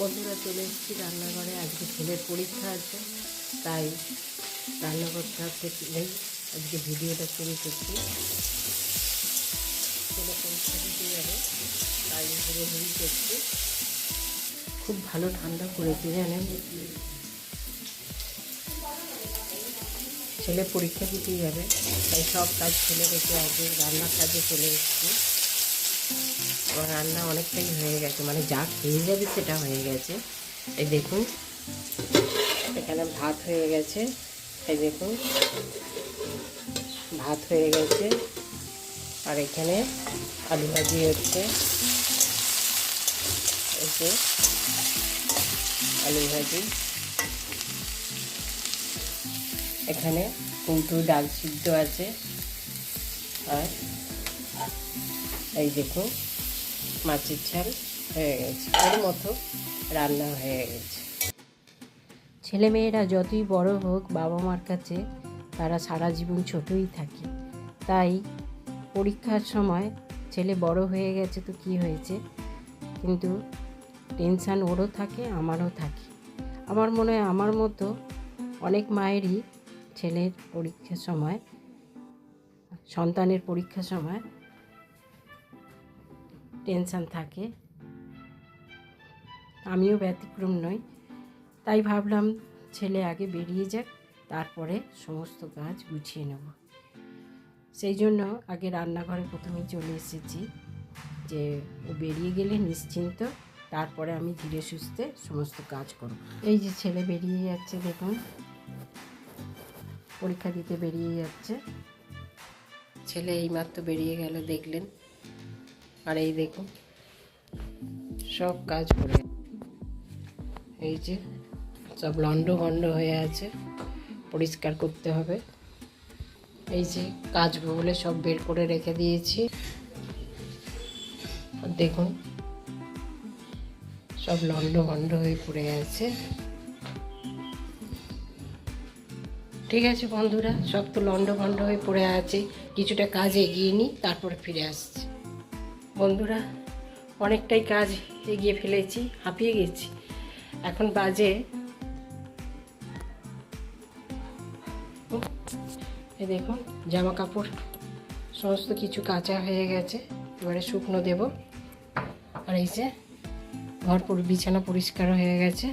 বন্ধুরা চলে এসেছি রান্নাঘরে। আজকে ছেলের পরীক্ষা আছে, তাই রান্না করতে হচ্ছে নেই। আজকে ভিডিওটা শুরু করছি। ছেলে পরীক্ষা দিতে যাবে, তাই ঘুরি করছি। খুব ভালো ঠান্ডা পড়েছে জানেন। ছেলে পরীক্ষা দিতে যাবে, তাই সব কাজ ছেলে রেখে আগে, রান্নার কাজে চলে এসেছি। আমার রান্না অনেকটাই হয়ে গেছে মানে যা খেয়ে যাবে সেটা হয়ে গেছে। এই দেখুন, এখানে ভাত হয়ে গেছে। এই দেখুন, ভাত হয়ে গেছে। আর এখানে আলু ভাজি হচ্ছে। যে আলু ভাজি। এখানে কৌটো ডাল সিদ্ধ আছে। আর এই দেখুন মাছের ঝাল হয়ে গেছে। এর মতো রান্না হয়ে গেছে। ছেলেমেয়েরা যতই বড় হোক বাবা মার কাছে তারা সারা জীবন ছোটই থাকে। তাই পরীক্ষার সময় ছেলে বড় হয়ে গেছে তো কি হয়েছে? কিন্তু টেনশান ওরও থাকে, আমারও থাকে। আমার মনে হয় আমার মতো অনেক মায়েরই ছেলের পরীক্ষার সময়, সন্তানের পরীক্ষার সময় টেনশান থাকে। আমিও ব্যতিক্রম নই। তাই ভাবলাম ছেলে আগে বেরিয়ে যাক, তারপরে সমস্ত কাজ গুছিয়ে নেব। সেই জন্য আগে রান্নাঘরে প্রথমেই চলে এসেছি যে, ও বেরিয়ে গেলে নিশ্চিন্ত, তারপরে আমি ধীরে সুস্থে সমস্ত কাজ করব। এই যে ছেলে বেরিয়ে যাচ্ছে, দেখুন। পরীক্ষা দিতে বেরিয়ে যাচ্ছে। ছেলে এইমাত্র বেরিয়ে গেল, দেখলেন। আর এই দেখুন, সব কাজ করে এই যে সব লন্ড ভন্ড হয়ে আছে, পরিষ্কার করতে হবে। এই যে কাজ বলে সব বের করে রেখে দিয়েছি। দেখুন, সব লন্ড ভন্ড হয়ে পড়ে আছে। ঠিক আছে বন্ধুরা, সব তো লন্ড ভন্ড হয়ে পড়ে আছে, কিছুটা কাজ এগিয়ে নিই, তারপরে ফিরে আসছি। বন্ধুরা, অনেকটাই কাজ এগিয়ে ফেলেছি, হাঁপিয়ে গেছি। এখন বাজে এই দেখুন জামা কাপড় সমস্ত কিছু কাঁচা হয়ে গেছে, এবারে শুকনো দেব। আর এই যে ঘর বিছানা পরিষ্কার হয়ে গেছে।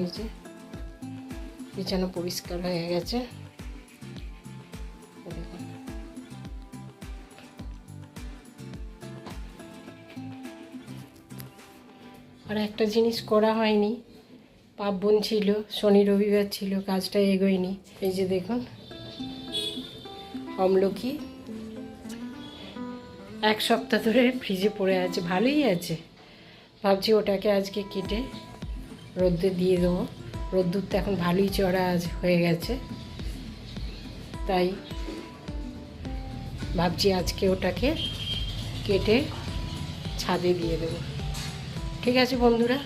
এই যে, বিছানা পরিষ্কার হয়ে গেছে। আর একটা জিনিস করা হয়নি। পার্বণ ছিল, শনি রবিবার ছিল, কাজটা এগোয়নি। এই যে দেখুন, অমলকি এক সপ্তাহ ধরে ফ্রিজে পড়ে আছে, ভালোই আছে। ভাবছি ওটাকে আজকে কেটে রোদ্দে দিয়ে দেবো। রোদ্দুর তো এখন ভালোই চড়া আজ হয়ে গেছে। তাই ভাবছি আজকে ওটাকে কেটে ছাদে দিয়ে দেবো। ঠিক আছে বন্ধুরা,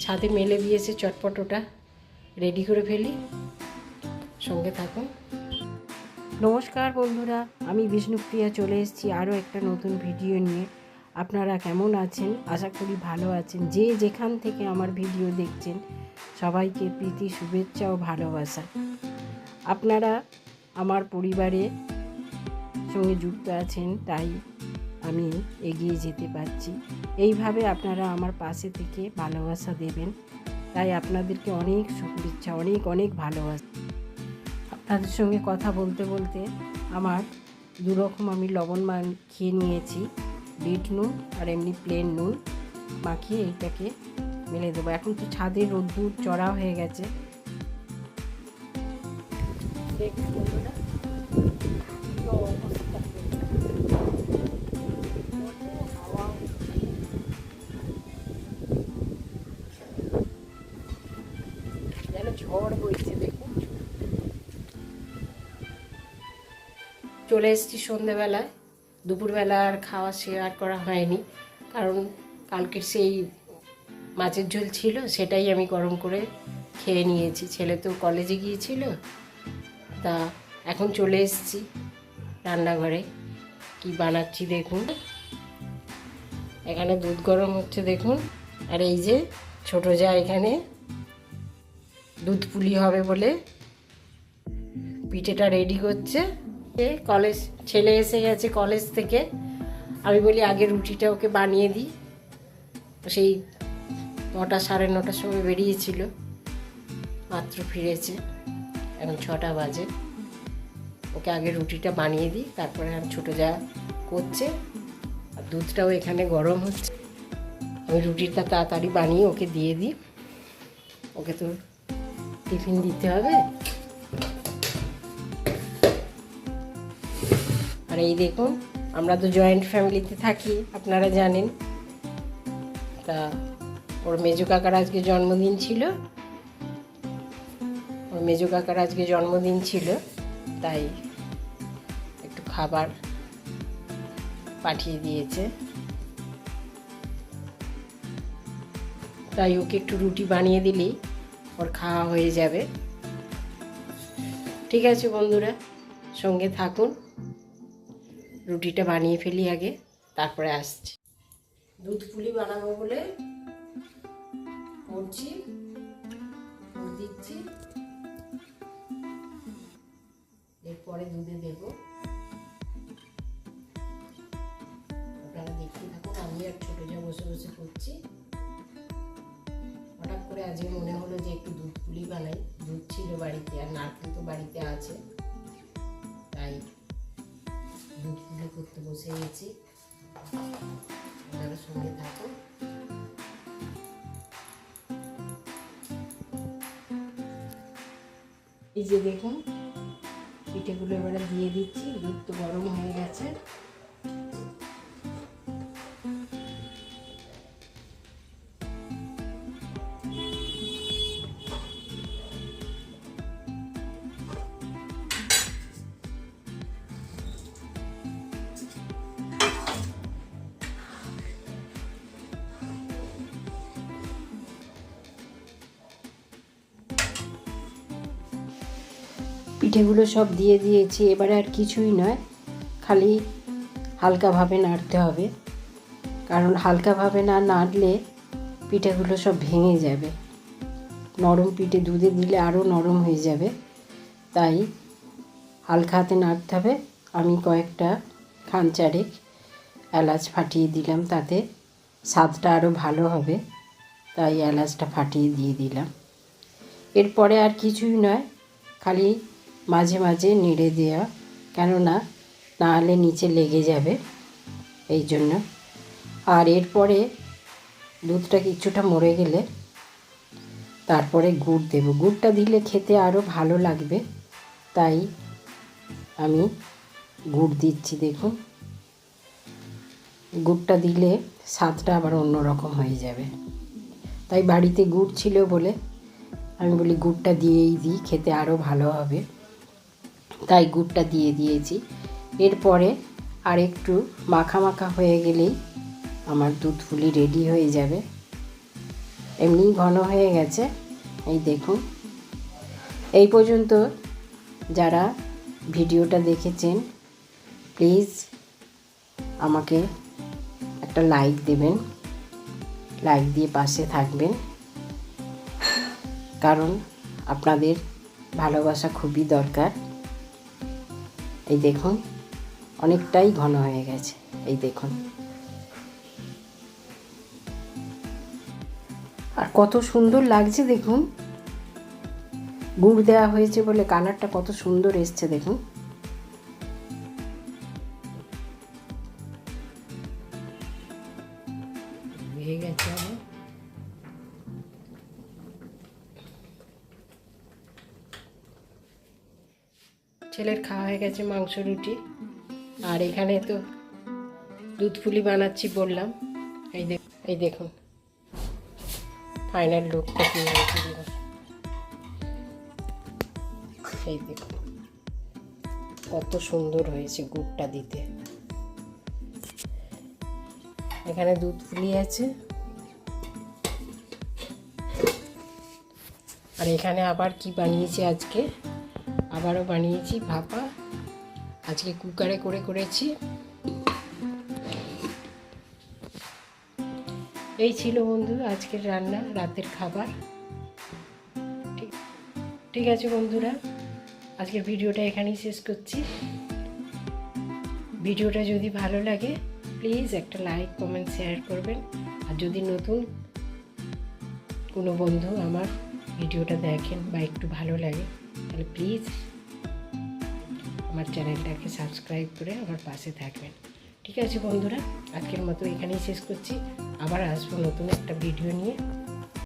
ছাদে মেলে দিয়েছে চটপট ওটা। রেডি করে ফেলি। সঙ্গে থাকুন। নমস্কার বন্ধুরা, আমি বিষ্ণুপ্রিয়া চলে এসেছি আরও একটা নতুন ভিডিও নিয়ে। আপনারা কেমন আছেন? আশা করি ভালো আছেন। যে যেখান থেকে আমার ভিডিও দেখছেন, সবাইকে প্রীতি, শুভেচ্ছা ও ভালোবাসা। আপনারা আমার পরিবারে সঙ্গে যুক্ত আছেন, তাই আমি এগিয়ে যেতে পারছি। এইভাবে আপনারা আমার পাশে থেকে ভালোবাসা দেবেন। তাই আপনাদেরকে অনেক শুভেচ্ছা, অনেক অনেক ভালোবাসা। আপনাদের সঙ্গে কথা বলতে বলতে আমার দুরকম আমি লবণ মাখিয়ে নিয়েছি। বিট নুন আর এমনি প্লেন নুন মাখিয়ে এইটাকে মেলে দেবো। এখন তো ছাদে রোদ্দুর চড়া হয়ে গেছে। চলে এসেছি সন্ধেবেলায়। দুপুরবেলা আর খাওয়া শেয়ার করা হয়নি। কারণ কালকের সেই মাছের ঝোল ছিল, সেটাই আমি গরম করে খেয়ে নিয়েছি। ছেলে তো কলেজে গিয়েছিল, তা এখন চলে এসেছি রান্নাঘরে। কি বানাচ্ছি দেখুন। এখানে দুধ গরম হচ্ছে দেখুন। আর এই যে ছোট যা এখানে দুধ পুলি হবে বলে পিঠেটা রেডি করছে। কলেজ, ছেলে এসে গেছে কলেজ থেকে, আমি বলি, আগে রুটিটা ওকে বানিয়ে দিই। সেই নটা সাড়ে নটার সময় বেরিয়েছিল, মাত্র ফিরেছে, এখন ছটা বাজে। ওকে আগে রুটিটা বানিয়ে দিই, তারপরে আর ছোটো যা করছে, আর দুধটাও এখানে গরম হচ্ছে। আমি রুটিটা তাড়াতাড়ি বানিয়ে ওকে দিয়ে দিই। ওকে তো টিফিন দিতে হবে। আর এই দেখুন, আমরা তো জয়েন্ট ফ্যামিলিতে থাকি, আপনারা জানেন। তা, ওর মেজু কাকার আজকে জন্মদিন ছিল। ওর মেজু কাকার আজকে জন্মদিন ছিল, তাই একটু খাবার পাঠিয়ে দিয়েছে। তাই ওকে একটু রুটি বানিয়ে দিলেই ওর খাওয়া হয়ে যাবে। ঠিক আছে বন্ধুরা, সঙ্গে থাকুন। রুটিটা বানিয়ে ফেলি আগে, তারপরে আসছি। দুধ পুলি বানাবো বলে করছি দিচ্ছি। এরপরে দুধে দেব। আপনারা দেখতে থাকুন, আমি আর ছোট যা বসে বসে করছি। হঠাৎ করে আজকে মনে হলো যে একটু দুধ পুলি বানাই। দুধ ছিল বাড়িতে, আর নারকেল তো বাড়িতে আছে। তাই দুধ পুজো করতে বসে গেছি আপনারা সঙ্গে থাকুন এই যে দেখুন, পিঠেগুলো এবারে দিয়ে দিচ্ছি, দুধ তো গরম হয়ে গেছে। পিঠেগুলো সব দিয়ে দিয়েছি, এবারে আর কিছুই নয়, খালি হালকাভাবে নাড়তে হবে। কারণ হালকাভাবে না নাড়লে পিঠেগুলো সব ভেঙে যাবে। নরম পিঠে দুধে দিলে আরও নরম হয়ে যাবে। তাই হালকা হাতে নাড়তে হবে। আমি কয়েকটা খান চারেক এলাচ ফাটিয়ে দিলাম, তাতে স্বাদটা আরও ভালো হবে। তাই এলাচটা ফাটিয়ে দিয়ে দিলাম। এরপরে আর কিছুই নয়, খালি মাঝে মাঝে নেড়ে দেওয়া, কেননা না হলে নিচে লেগে যাবে। এই জন্য। আর এরপরে দুধটা কিছুটা মরে গেলে তারপরে গুড় দেব। গুড়টা দিলে খেতে আরও ভালো লাগবে। তাই আমি গুড় দিচ্ছি, দেখুন। গুড়টা দিলে স্বাদটা আবার অন্যরকম হয়ে যাবে। তাই বাড়িতে গুড় ছিল বলে আমি বলি, গুড়টা দিয়েই দিই, খেতে আরও ভালো হবে। তাই গুড়টা দিয়ে দিয়েছি। এরপরে আর একটু মাখা মাখা হয়ে গেলেই আমার দুধ ফুলি রেডি হয়ে যাবে। এমনি ঘন হয়ে গেছে। এই দেখুন। এই পর্যন্ত যারা ভিডিওটা দেখেছেন, প্লিজ আমাকে একটা লাইক দেবেন। লাইক দিয়ে পাশে থাকবেন। কারণ আপনাদের ভালোবাসা খুবই দরকার। এই দেখুন, অনেকটাই ঘন হয়ে গেছে, এই দেখুন। আর কত সুন্দর লাগছে দেখুন। গুড় দেওয়া হয়েছে বলে কালারটা কত সুন্দর এসছে দেখুন। হয়ে গেছে ছেলের খাওয়া হয়ে গেছে মাংস, রুটি। আর এখানে তো দুধ ফুলি বানাচ্ছি বললাম। এই দেখ, এই দেখুন। ফাইনাল লুকটা কী হয়েছে দেখুন। এই দেখুন। কত সুন্দর হয়েছে গুড়টা দিতে। এখানে দুধ ফুলি আছে। আর এখানে আবার কি বানিয়েছি আজকে? আবারও বানিয়েছি, ভাপা। আজকে কুকারে করে করেছি। এই ছিল বন্ধু আজকের রান্না, রাতের খাবার। ঠিক আছে বন্ধুরা, আজকের ভিডিওটা এখানেই শেষ করছি। ভিডিওটা যদি ভালো লাগে প্লিজ একটা লাইক কমেন্ট শেয়ার করবেন। আর যদি নতুন কোনো বন্ধু আমার ভিডিওটা দেখেন বা একটু ভালো লাগে, তাহলে প্লিজ আমার চ্যানেলটাকে সাবস্ক্রাইব করে আমার পাশে থাকবেন। ঠিক আছে বন্ধুরা, আজকের মতো এখানেই শেষ করছি। আবার আসব নতুন একটা ভিডিও নিয়ে।